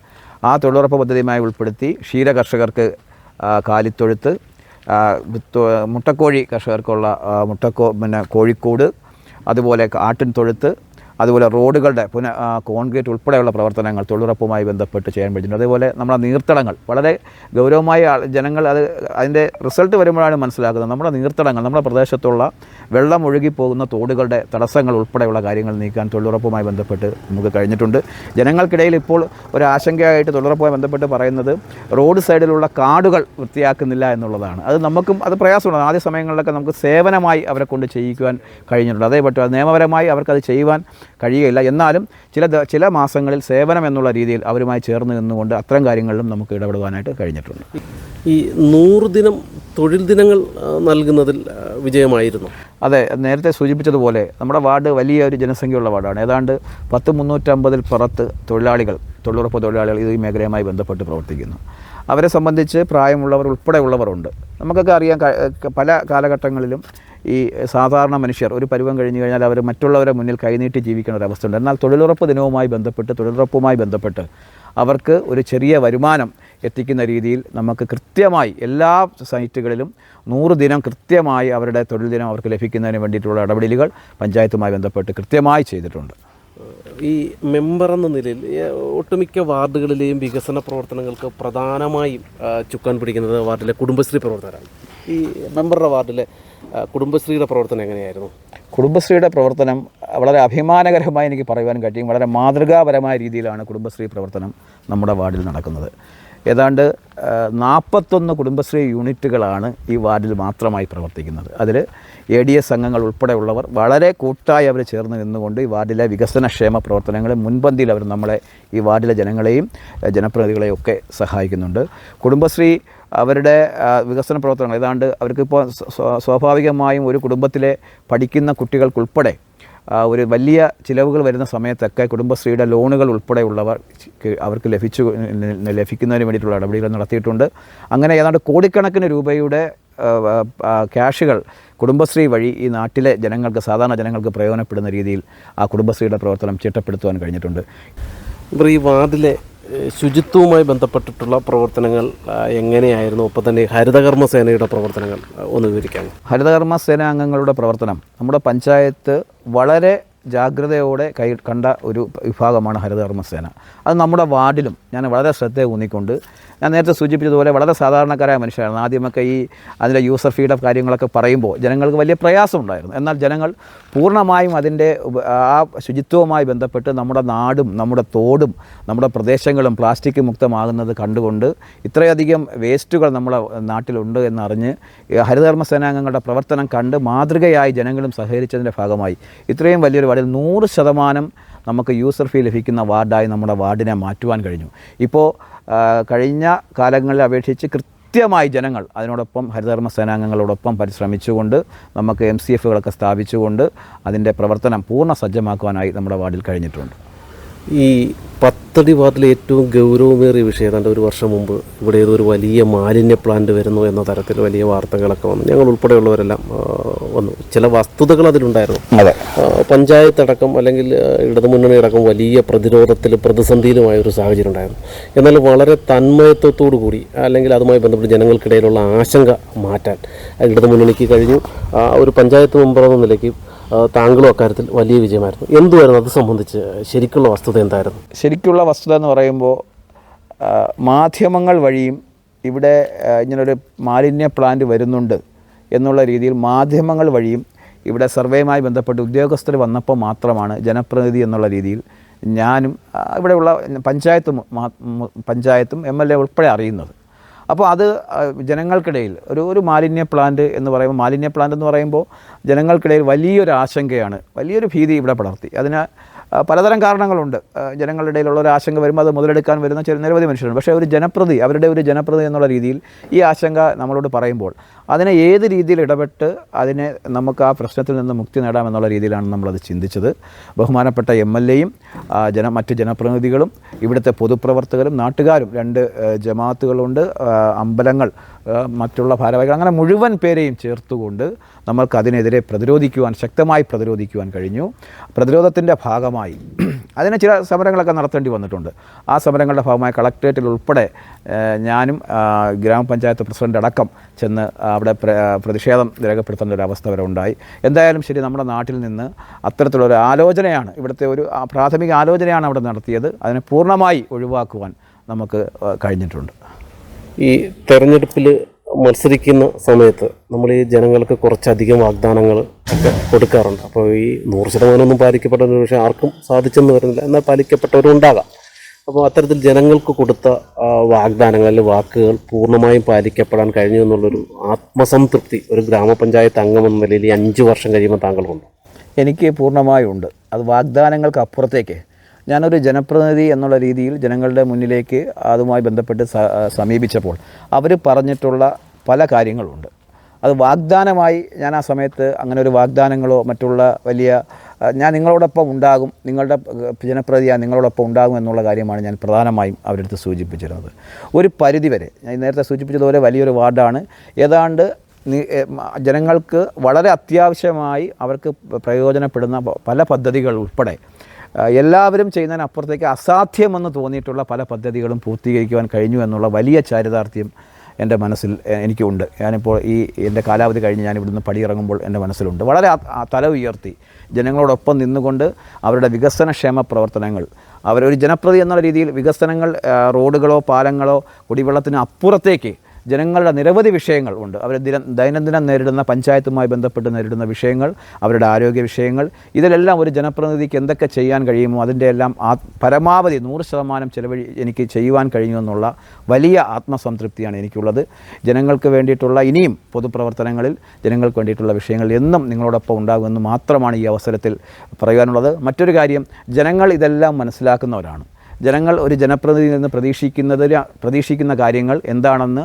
ആ തൊഴിലുറപ്പ് പദ്ധതിയുമായി ഉൾപ്പെടുത്തി ക്ഷീര കർഷകർക്ക് കാലിത്തൊഴുത്ത് മുട്ടക്കോഴി കർഷകർക്കുള്ള മുട്ടക്കോ പിന്നെ കോഴിക്കോട് അതുപോലെ ആട്ടിൻ തൊഴുത്ത് അതുപോലെ റോഡുകളുടെ പുന കോൺക്രീറ്റ് ഉൾപ്പെടെയുള്ള പ്രവർത്തനങ്ങൾ തൊഴിലുറപ്പുമായി ബന്ധപ്പെട്ട് ചെയ്യാൻ പറ്റുന്നുണ്ട് അതേപോലെ നമ്മുടെ നീർത്തടങ്ങൾ വളരെ ഗൗരവമായ ജനങ്ങൾ അത് അതിന്റെ റിസൾട്ട് വരുമ്പോഴാണ് മനസ്സിലാക്കുന്നത്. നമ്മുടെ നീർത്തടങ്ങൾ നമ്മുടെ പ്രദേശത്തുള്ള വെള്ളം ഒഴുകിപ്പോകുന്ന തോടുകളുടെ തടസ്സങ്ങൾ ഉൾപ്പെടെയുള്ള കാര്യങ്ങൾ നീക്കാൻ തൊഴിലുറപ്പുമായി ബന്ധപ്പെട്ട് നമുക്ക് കഴിഞ്ഞിട്ടുണ്ട്. ജനങ്ങൾക്കിടയിൽ ഇപ്പോൾ ഒരു ആശങ്കയായിട്ട് തൊഴിലുറപ്പുമായി ബന്ധപ്പെട്ട് പറയുന്നത് റോഡ് സൈഡിലുള്ള കാടുകൾ വൃത്തിയാക്കുന്നില്ല എന്നുള്ളതാണ്. അത് നമുക്കും അത് പ്രയാസമാണ് ആദ്യ സമയങ്ങളിലൊക്കെ നമുക്ക് സേവനമായി അവരെ കൊണ്ട് ചെയ്യിക്കുവാൻ കഴിഞ്ഞിട്ടുണ്ട്. അതേ പറ്റും അത് നിയമപരമായി അവർക്കത് ചെയ്യുവാൻ കഴിയുകയില്ല. എന്നാലും ചില ചില മാസങ്ങളിൽ സേവനം എന്നുള്ള രീതിയിൽ അവരുമായി ചേർന്ന് നിന്നുകൊണ്ട് അത്തരം കാര്യങ്ങളിലും നമുക്ക് ഇടപെടുവാനായിട്ട് കഴിഞ്ഞിട്ടുണ്ട്. ഈ നൂറ് ദിനം തൊഴിൽ ദിനങ്ങൾ നൽകുന്നതിൽ വിജയമായിരുന്നു. അതെ നേരത്തെ സൂചിപ്പിച്ചതുപോലെ നമ്മുടെ വാർഡ് വലിയ ഒരു ജനസംഖ്യയുള്ള വാർഡാണ്. ഏതാണ്ട് പത്ത് മുന്നൂറ്റമ്പതിൽ പുറത്ത് തൊഴിലാളികൾ തൊഴിലുറപ്പ് തൊഴിലാളികൾ ഇത് ഈ മേഖലയുമായി ബന്ധപ്പെട്ട് പ്രവർത്തിക്കുന്നു. അവരെ സംബന്ധിച്ച് പ്രായമുള്ളവർ ഉൾപ്പെടെയുള്ളവരുണ്ട്. നമുക്കൊക്കെ അറിയാം പല കാലഘട്ടങ്ങളിലും ഈ സാധാരണ മനുഷ്യർ ഒരു പരുവം കഴിഞ്ഞു കഴിഞ്ഞാൽ അവർ മറ്റുള്ളവരെ മുന്നിൽ കൈനീട്ടി ജീവിക്കുന്ന ഒരു അവസ്ഥയുണ്ട്. എന്നാൽ തൊഴിലുറപ്പ് ദിനവുമായി ബന്ധപ്പെട്ട് തൊഴിലുറപ്പുമായി ബന്ധപ്പെട്ട് അവർക്ക് ഒരു ചെറിയ വരുമാനം എത്തിക്കുന്ന രീതിയിൽ നമുക്ക് കൃത്യമായി എല്ലാ സൈറ്റുകളിലും നൂറ് ദിനം കൃത്യമായി അവരുടെ തൊഴിൽ ദിനം അവർക്ക് ലഭിക്കുന്നതിന് വേണ്ടിയിട്ടുള്ള ഇടപെടലുകൾ പഞ്ചായത്തുമായി ബന്ധപ്പെട്ട് കൃത്യമായി ചെയ്തിട്ടുണ്ട്. ഈ മെമ്പർ എന്ന നിലയിൽ ഒട്ടുമിക്ക വാർഡുകളിലെയും വികസന പ്രവർത്തനങ്ങൾക്ക് പ്രധാനമായും ചുക്കാൻ പിടിക്കുന്നത് വാർഡിലെ കുടുംബശ്രീ പ്രവർത്തകരാണ്. ഈ മെമ്പറുടെ വാർഡിലെ കുടുംബശ്രീയുടെ പ്രവർത്തനം എങ്ങനെയായിരുന്നു? കുടുംബശ്രീയുടെ പ്രവർത്തനം വളരെ അഭിമാനകരമായി എനിക്ക് പറയുവാൻ കഴിയും. വളരെ മാതൃകാപരമായ രീതിയിലാണ് കുടുംബശ്രീ പ്രവർത്തനം നമ്മുടെ വാർഡിൽ നടക്കുന്നത്. ഏതാണ്ട് നാൽപ്പത്തൊന്ന് കുടുംബശ്രീ യൂണിറ്റുകളാണ് ഈ വാർഡിൽ മാത്രമായി പ്രവർത്തിക്കുന്നത്. അതിൽ എ ഡി എസ് അംഗങ്ങൾ ഉൾപ്പെടെയുള്ളവർ വളരെ കൂട്ടായി അവർ ചേർന്ന് നിന്നുകൊണ്ട് ഈ വാർഡിലെ വികസനക്ഷേമ പ്രവർത്തനങ്ങളെ മുൻപന്തിയിൽ അവർ നമ്മളെ ഈ വാർഡിലെ ജനങ്ങളെയും ജനപ്രതിനിധികളെയും ഒക്കെ സഹായിക്കുന്നുണ്ട്. കുടുംബശ്രീ അവരുടെ വികസന പ്രവർത്തനങ്ങൾ. ഏതാണ്ട് അവർക്കിപ്പോൾ സ്വ- സ്വ- സ്വാഭാവികമായും ഒരു കുടുംബത്തിലെ പഠിക്കുന്ന കുട്ടികൾക്കുൾപ്പെടെ ഒരു വലിയ ചിലവുകൾ വരുന്ന സമയത്തൊക്കെ കുടുംബശ്രീയുടെ ലോണുകൾ ഉൾപ്പെടെയുള്ളവർ ക്ക് അവർക്ക് ലഭിച്ചു ലഭിക്കുന്നതിന് വേണ്ടിയിട്ടുള്ള നടപടികൾ നടത്തിയിട്ടുണ്ട്. അങ്ങനെ ഏതാണ്ട് കോടിക്കണക്കിന് രൂപയുടെ ക്യാഷുകൾ കുടുംബശ്രീ വഴി ഈ നാട്ടിലെ ജനങ്ങൾക്ക് സാധാരണ ജനങ്ങൾക്ക് പ്രയോജനപ്പെടുന്ന രീതിയിൽ ആ കുടുംബശ്രീയുടെ പ്രവർത്തനം ചിട്ടപ്പെടുത്തുവാൻ കഴിഞ്ഞിട്ടുണ്ട്. ഈ വാർഡിലെ ശുചിത്വവുമായി ബന്ധപ്പെട്ടിട്ടുള്ള പ്രവർത്തനങ്ങൾ എങ്ങനെയായിരുന്നു? ഒപ്പം തന്നെ ഹരിതകർമ്മ സേനയുടെ പ്രവർത്തനങ്ങൾ ഒന്ന് വിവരിക്കാം ഹരിതകർമ്മ സേന അംഗങ്ങളുടെ പ്രവർത്തനം നമ്മുടെ പഞ്ചായത്ത് വളരെ ജാഗ്രതയോടെ കൈ കണ്ട ഒരു വിഭാഗമാണ് ഹരിതകർമ്മ സേന അത് നമ്മുടെ വാർഡിലും ഞാൻ വളരെ ശ്രദ്ധ ഊന്നിക്കൊണ്ട് ഞാൻ നേരത്തെ സൂചിപ്പിച്ചതുപോലെ വളരെ സാധാരണക്കാരായ മനുഷ്യരാണ്. ആദ്യമൊക്കെ ഈ അതിന്റെ യൂസർ ഫീഡ് കാര്യങ്ങളൊക്കെ പറയുമ്പോൾ ജനങ്ങൾക്ക് വലിയ പ്രയാസമുണ്ടായിരുന്നു എന്നാൽ ജനങ്ങൾ പൂർണമായും അതിന്റെ ആ ശുചിത്വവുമായി ബന്ധപ്പെട്ട് നമ്മുടെ നാടും നമ്മുടെ തോടും നമ്മുടെ പ്രദേശങ്ങളും പ്ലാസ്റ്റിക് മുക്തമാകുന്നത് കണ്ടുകൊണ്ട് ഇത്രയധികം വേസ്റ്റുകൾ നമ്മുടെ നാട്ടിലുണ്ട് എന്നറിഞ്ഞ് ഹരിതകർമ്മ സേനാംഗങ്ങളുടെ പ്രവർത്തനം കണ്ട് മാതൃകയായി ജനങ്ങളും സഹകരിച്ചതിന്റെ ഭാഗമായി. ഇത്രയും വലിയൊരു വാർഡിൽ നൂറ് ശതമാനം നമുക്ക് യൂസർ ഫീ ലഭിക്കുന്ന വാർഡായി നമ്മുടെ വാർഡിനെ മാറ്റുവാൻ കഴിഞ്ഞു. ഇപ്പോൾ കഴിഞ്ഞ കാലങ്ങളിൽ അപേക്ഷിച്ച് കൃത്യമായി ജനങ്ങൾ അതിനോടൊപ്പം ഹരിതകർമ്മ സേനാംഗങ്ങളോടൊപ്പം പരിശ്രമിച്ചുകൊണ്ട് നമുക്ക് എം സി എഫുകളൊക്കെ സ്ഥാപിച്ചുകൊണ്ട് അതിന്റെ പ്രവർത്തനം പൂർണ സജ്ജമാക്കുവാനായി നമ്മുടെ വാർഡിൽ കഴിഞ്ഞിട്ടുണ്ട്. ഈ പത്തടി വാർഡിലെ ഏറ്റവും ഗൗരവമേറിയ വിഷയം ഏതാണ്ട് ഒരു വർഷം മുമ്പ് ഇവിടെ ഏതോ ഒരു വലിയ മാലിന്യ പ്ലാന്റ് വരുന്നു എന്ന തരത്തിൽ വലിയ വാർത്തകളൊക്കെ വന്നു. ഞങ്ങൾ ഉൾപ്പെടെയുള്ളവരെല്ലാം വന്നു. ചില വസ്തുതകൾ അതിലുണ്ടായിരുന്നു. അതെ. പഞ്ചായത്ത് അടക്കം അല്ലെങ്കിൽ ഇടതുമുന്നണി അടക്കം വലിയ പ്രതിരോധത്തിൽ പ്രതിസന്ധിയിലുമായ ഒരു സാഹചര്യം ഉണ്ടായിരുന്നു. എന്നാൽ വളരെ തന്മയത്വത്തോടു കൂടി അല്ലെങ്കിൽ അതുമായി ബന്ധപ്പെട്ട് ജനങ്ങൾക്കിടയിലുള്ള ആശങ്ക മാറ്റാൻ ഇടതുമുന്നണിക്ക് കഴിഞ്ഞു. ഒരു പഞ്ചായത്ത് മെമ്പർ എന്ന നിലയ്ക്ക് താങ്കളും അക്കാര്യത്തിൽ വലിയ വിജയമായിരുന്നു. എന്തുവായിരുന്നു അത് സംബന്ധിച്ച് ശരിക്കുള്ള വസ്തുത എന്തായിരുന്നു? ശരിക്കുള്ള വസ്തുത എന്ന് പറയുമ്പോൾ മാധ്യമങ്ങൾ വഴിയും ഇവിടെ ഇങ്ങനൊരു മാലിന്യ പ്ലാന്റ് വരുന്നുണ്ട് എന്നുള്ള രീതിയിൽ മാധ്യമങ്ങൾ വഴിയും ഇവിടെ സർവേയുമായി ബന്ധപ്പെട്ട് ഉദ്യോഗസ്ഥർ വന്നപ്പോൾ മാത്രമാണ് ജനപ്രതിനിധി എന്നുള്ള രീതിയിൽ ഞാനും ഇവിടെയുള്ള പഞ്ചായത്തും പഞ്ചായത്തും എം എൽ എ ഉൾപ്പെടെ അറിയുന്നത്. അപ്പോൾ അത് ജനങ്ങൾക്കിടയിൽ ഒരു ഒരു മാലിന്യ പ്ലാന്റ് എന്ന് പറയുമ്പോൾ മാലിന്യ പ്ലാന്റ് എന്ന് പറയുമ്പോൾ ജനങ്ങൾക്കിടയിൽ വലിയൊരു ആശങ്കയാണ് വലിയൊരു ഭീതി ഇവിടെ പടർത്തി. അതിന് പലതരം കാരണങ്ങളുണ്ട്. ജനങ്ങളുടെ ഇടയിലുള്ള ഒരു ആശങ്ക വരുമ്പോൾ അത് മുതലെടുക്കാൻ വരുന്ന ചില നിരവധി മനുഷ്യരുണ്ട്. പക്ഷേ ഒരു ജനപ്രതി അവരുടെ ഒരു ജനപ്രതി എന്നുള്ള രീതിയിൽ ഈ ആശങ്ക നമ്മളോട് പറയുമ്പോൾ അതിനെ ഏത് രീതിയിൽ ഇടപെട്ട് അതിനെ നമുക്ക് ആ പ്രശ്നത്തിൽ നിന്ന് മുക്തി നേടാമെന്നുള്ള രീതിയിലാണ് നമ്മളത് ചിന്തിച്ചത്. ബഹുമാനപ്പെട്ട എം എൽ എയും ജന മറ്റ് ജനപ്രതിനിധികളും ഇവിടുത്തെ പൊതുപ്രവർത്തകരും നാട്ടുകാരും രണ്ട് ജമാഅത്തുകളുണ്ട് അമ്പലങ്ങൾ മറ്റുള്ള ഭാരവാഹികൾ അങ്ങനെ മുഴുവൻ പേരെയും ചേർത്തുകൊണ്ട് നമ്മൾക്കതിനെതിരെ പ്രതിരോധിക്കുവാൻ ശക്തമായി പ്രതിരോധിക്കുവാൻ കഴിഞ്ഞു. പ്രതിരോധത്തിന്റെ ഭാഗമായി അതിനെ ചില സമരങ്ങളൊക്കെ നടത്തേണ്ടി വന്നിട്ടുണ്ട്. ആ സമരങ്ങളുടെ ഭാഗമായി കളക്ട്രേറ്റിൽ ഉൾപ്പെടെ ഞാനും ഗ്രാമപഞ്ചായത്ത് പ്രസിഡന്റ് അടക്കം ചെന്ന് അവിടെ പ്ര- പ്രതിഷേധം രേഖപ്പെടുത്തേണ്ട ഒരു അവസ്ഥ വരെ ഉണ്ടായി. എന്തായാലും ശരി നമ്മുടെ നാട്ടിൽ നിന്ന് അത്തരത്തിലൊരു ആലോചനയാണ് ഇവിടുത്തെ ഒരു പ്രാഥമിക ആലോചനയാണ് അവിടെ നടത്തിയത്. അതിനെ പൂർണമായി ഒഴിവാക്കുവാൻ നമുക്ക് കഴിഞ്ഞിട്ടുണ്ട്. ഈ തെരഞ്ഞെടുപ്പിൽ മത്സരിക്കുന്ന സമയത്ത് നമ്മൾ ഈ ജനങ്ങൾക്ക് കുറച്ചധികം വാഗ്ദാനങ്ങൾ ഒക്കെ കൊടുക്കാറുണ്ട്. അപ്പോൾ ഈ നൂറ് ശതമാനമൊന്നും ഒന്നും പാലിക്കപ്പെട്ട പക്ഷേ ആർക്കും സാധിച്ചെന്ന് വരുന്നില്ല. എന്നാൽ പാലിക്കപ്പെട്ടവരും ഉണ്ടാകാം. അപ്പോൾ അത്തരത്തിൽ ജനങ്ങൾക്ക് കൊടുത്ത വാഗ്ദാനങ്ങൾ അല്ലെങ്കിൽ വാക്കുകൾ പൂർണമായും പാലിക്കപ്പെടാൻ കഴിഞ്ഞു എന്നുള്ളൊരു ആത്മസംതൃപ്തി ഒരു ഗ്രാമപഞ്ചായത്ത് അംഗമെന്ന നിലയിൽ ഈ അഞ്ച് വർഷം കഴിയുമ്പോൾ താങ്കളുണ്ട് എനിക്ക് പൂർണമായും ഉണ്ട്. അത് വാഗ്ദാനങ്ങൾക്ക് അപ്പുറത്തേക്ക് ഞാനൊരു ജനപ്രതിനിധി എന്നുള്ള രീതിയിൽ ജനങ്ങളുടെ മുന്നിലേക്ക് അതുമായി ബന്ധപ്പെട്ട് സമീപിച്ചപ്പോൾ അവർ പറഞ്ഞിട്ടുള്ള പല കാര്യങ്ങളുണ്ട്. അത് വാഗ്ദാനമായി ഞാൻ ആ സമയത്ത് അങ്ങനെ ഒരു വാഗ്ദാനങ്ങളോ മറ്റുള്ള വലിയ ഞാൻ നിങ്ങളോടൊപ്പം ഉണ്ടാകും നിങ്ങളുടെ ജനപ്രതി നിങ്ങളോടൊപ്പം ഉണ്ടാകും എന്നുള്ള കാര്യമാണ് ഞാൻ പ്രധാനമായും അവരുടെ അടുത്ത് സൂചിപ്പിച്ചിരുന്നത്. ഒരു പരിധിവരെ ഞാൻ നേരത്തെ സൂചിപ്പിച്ചതുപോലെ വലിയൊരു വാർഡാണ്. ഏതാണ്ട് ജനങ്ങൾക്ക് വളരെ അത്യാവശ്യമായി അവർക്ക് പ്രയോജനപ്പെടുന്ന പല പദ്ധതികൾ ഉൾപ്പെടെ എല്ലാവരും ചെയ്യുന്നതിനപ്പുറത്തേക്ക് അസാധ്യമെന്ന് തോന്നിയിട്ടുള്ള പല പദ്ധതികളും പൂർത്തീകരിക്കുവാൻ കഴിഞ്ഞു എന്നുള്ള വലിയ ചാരിതാർത്ഥ്യം എന്റെ മനസ്സിൽ എനിക്കുണ്ട്. ഞാനിപ്പോൾ ഈ എന്റെ കാലാവധി കഴിഞ്ഞ് ഞാൻ ഇവിടുന്ന് പടിയിറങ്ങുമ്പോൾ എന്റെ മനസ്സിലുണ്ട്. വളരെ തല ഉയർത്തി ജനങ്ങളോടൊപ്പം നിന്നുകൊണ്ട് അവരുടെ വികസനക്ഷേമ പ്രവർത്തനങ്ങൾ അവരൊരു ജനപ്രതി എന്നുള്ള രീതിയിൽ വികസനങ്ങൾ റോഡുകളോ പാലങ്ങളോ കുടിവെള്ളത്തിന് അപ്പുറത്തേക്ക് ജനങ്ങളുടെ നിരവധി വിഷയങ്ങൾ ഉണ്ട്. അവർ ദിന ദൈനംദിനം നേരിടുന്ന പഞ്ചായത്തുമായി ബന്ധപ്പെട്ട് നേരിടുന്ന വിഷയങ്ങൾ അവരുടെ ആരോഗ്യ വിഷയങ്ങൾ ഇതിലെല്ലാം ഒരു ജനപ്രതിനിധിക്ക് എന്തൊക്കെ ചെയ്യാൻ കഴിയുമോ അതിന്റെ എല്ലാം ആ പരമാവധി നൂറ് ശതമാനം ചിലവഴി എനിക്ക് ചെയ്യുവാൻ കഴിഞ്ഞു എന്നുള്ള വലിയ ആത്മസംതൃപ്തിയാണ് എനിക്കുള്ളത്. ജനങ്ങൾക്ക് വേണ്ടിയിട്ടുള്ള ഇനിയും പൊതുപ്രവർത്തനങ്ങളിൽ ജനങ്ങൾക്ക് വേണ്ടിയിട്ടുള്ള വിഷയങ്ങൾ എന്നും നിങ്ങളോടൊപ്പം ഉണ്ടാകുമെന്ന് മാത്രമാണ് ഈ അവസരത്തിൽ പറയാനുള്ളത്. മറ്റൊരു കാര്യം ജനങ്ങൾ ഇതെല്ലാം മനസ്സിലാക്കുന്നവരാണ്. ജനങ്ങൾ ഒരു ജനപ്രതിനിധിയിൽ നിന്ന് പ്രതീക്ഷിക്കുന്നതിൽ പ്രതീക്ഷിക്കുന്ന കാര്യങ്ങൾ എന്താണെന്ന്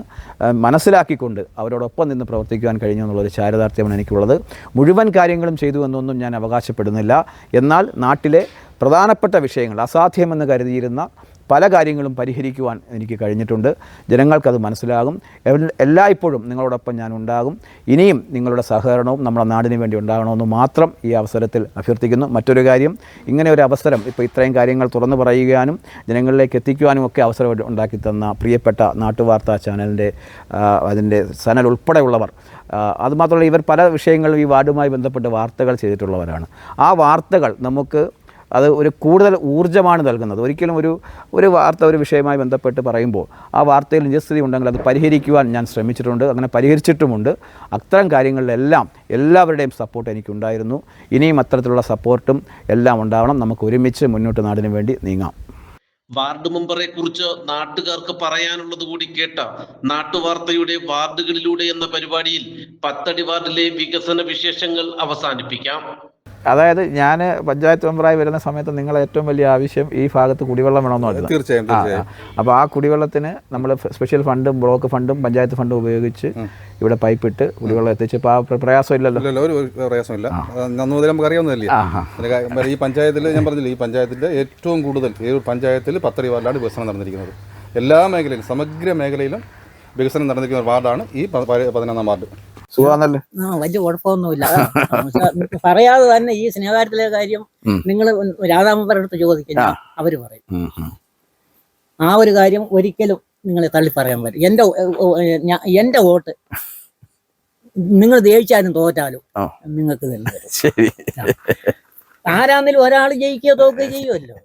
മനസ്സിലാക്കിക്കൊണ്ട് അവരോടൊപ്പം നിന്ന് പ്രവർത്തിക്കുവാൻ കഴിഞ്ഞു എന്നുള്ളൊരു ചാരിതാർത്ഥ്യമാണ് എനിക്കുള്ളത്. മുഴുവൻ കാര്യങ്ങളും ചെയ്തു എന്നൊന്നും ഞാൻ അവകാശപ്പെടുന്നില്ല. എന്നാൽ നാട്ടിലെ പ്രധാനപ്പെട്ട വിഷയങ്ങൾ അസാധ്യമെന്ന് കരുതിയിരുന്ന പല കാര്യങ്ങളും പരിഹരിക്കുവാൻ എനിക്ക് കഴിഞ്ഞിട്ടുണ്ട്. ജനങ്ങൾക്കത് മനസ്സിലാകും. എല്ലായ്പ്പോഴും നിങ്ങളോടൊപ്പം ഞാൻ ഉണ്ടാകും. ഇനിയും നിങ്ങളുടെ സഹകരണവും നമ്മുടെ നാടിന് വേണ്ടി ഉണ്ടാകണമെന്ന് മാത്രം ഈ അവസരത്തിൽ അഭ്യർത്ഥിക്കുന്നു. മറ്റൊരു കാര്യം ഇങ്ങനെ ഒരു അവസരം ഇപ്പോൾ ഇത്രയും കാര്യങ്ങൾ തുറന്നു പറയുവാനും ജനങ്ങളിലേക്ക് എത്തിക്കുവാനും ഒക്കെ അവസരം ഉണ്ടാക്കി തന്ന പ്രിയപ്പെട്ട നാട്ടുവാർത്താ ചാനലിന്റെ അതിന്റെ സനൽ ഉൾപ്പെടെയുള്ളവർ അതുമാത്രമല്ല ഇവർ പല വിഷയങ്ങളും ഈ വാർഡുമായി ബന്ധപ്പെട്ട് വാർത്തകൾ ചെയ്തിട്ടുള്ളവരാണ്. ആ വാർത്തകൾ നമുക്ക് അത് ഒരു കൂടുതൽ ഊർജമാണ് നൽകുന്നത്. ഒരിക്കലും ഒരു ഒരു വാർത്ത ഒരു വിഷയവുമായി ബന്ധപ്പെട്ട് പറയുമ്പോൾ ആ വാർത്തയിൽ നിജസ്ഥിതി ഉണ്ടെങ്കിൽ അത് പരിഹരിക്കുവാൻ ഞാൻ ശ്രമിച്ചിട്ടുണ്ട് അങ്ങനെ പരിഹരിച്ചിട്ടുമുണ്ട്. അത്തരം കാര്യങ്ങളിലെല്ലാം എല്ലാവരുടെയും സപ്പോർട്ട് എനിക്കുണ്ടായിരുന്നു. ഇനിയും അത്തരത്തിലുള്ള സപ്പോർട്ടും എല്ലാം ഉണ്ടാവണം. നമുക്ക് ഒരുമിച്ച് മുന്നോട്ട് നാടിന് വേണ്ടി നീങ്ങാം. വാർഡ് മെമ്പറെ കുറിച്ച് നാട്ടുകാർക്ക് പറയാനുള്ളത് കൂടി കേട്ട നാട്ടുവാർത്തയുടെ വാർഡുകളിലൂടെ എന്ന പരിപാടിയിൽ പത്തടി വാർഡിലെ വികസന വിശേഷങ്ങൾ അവസാനിപ്പിക്കാം. അതായത് ഞാൻ പഞ്ചായത്ത് മെമ്പറായി വരുന്ന സമയത്ത് നിങ്ങൾ ഏറ്റവും വലിയ ആവശ്യം ഈ ഭാഗത്ത് കുടിവെള്ളം വേണമെന്നായിരുന്നു തീർച്ചയായും തീർച്ചയായും. അപ്പോൾ ആ കുടിവെള്ളത്തിന് നമ്മൾ സ്പെഷ്യൽ ഫണ്ടും ബ്ലോക്ക് ഫണ്ടും പഞ്ചായത്ത് ഫണ്ടും ഉപയോഗിച്ച് ഇവിടെ പൈപ്പ് ഇട്ട് കുടിവെള്ളം എത്തിച്ചപ്പോൾ ആ പ്ര- പ്രയാസമില്ലല്ലോ. ഇല്ലല്ലോ ഒരു പ്രയാസമില്ല മുതൽ നമുക്ക് അറിയാവുന്നതല്ലേ? കാ- ഈ പഞ്ചായത്തിൽ ഞാൻ പറഞ്ഞില്ല ഈ പഞ്ചായത്തിന്റെ ഏറ്റവും കൂടുതൽ ഈ ഒരു പഞ്ചായത്തിൽ പത്തടി വാർഡിലാണ് വികസനം നടന്നിരിക്കുന്നത്. എല്ലാ മേഖലയിലും സമഗ്ര മേഖലയിലും വികസനം നടന്നിരിക്കുന്ന വാർഡാണ് ഈ പതിനൊന്നാം വാർഡ്. സുഖമാണല്ലേ? വലിയ കുഴപ്പമൊന്നുമില്ല. പറയാതെ തന്നെ ഈ സ്നേഹകാര്യത്തിലെ കാര്യം നിങ്ങൾ രാധാമമ്പരുടെ അടുത്ത് ചോദിക്കില്ല അവർ പറയും. ആ ഒരു കാര്യം ഒരിക്കലും നിങ്ങളെ തള്ളി പറയാൻ പറ്റും എന്റെ എന്റെ വോട്ട് നിങ്ങൾ ജയിച്ചാലും തോറ്റാലും നിങ്ങൾക്ക് തന്നെ ആരാന്നേലും ഒരാൾ ജയിക്കുകയോ തോക്കുകയോ ചെയ്യുമല്ലോ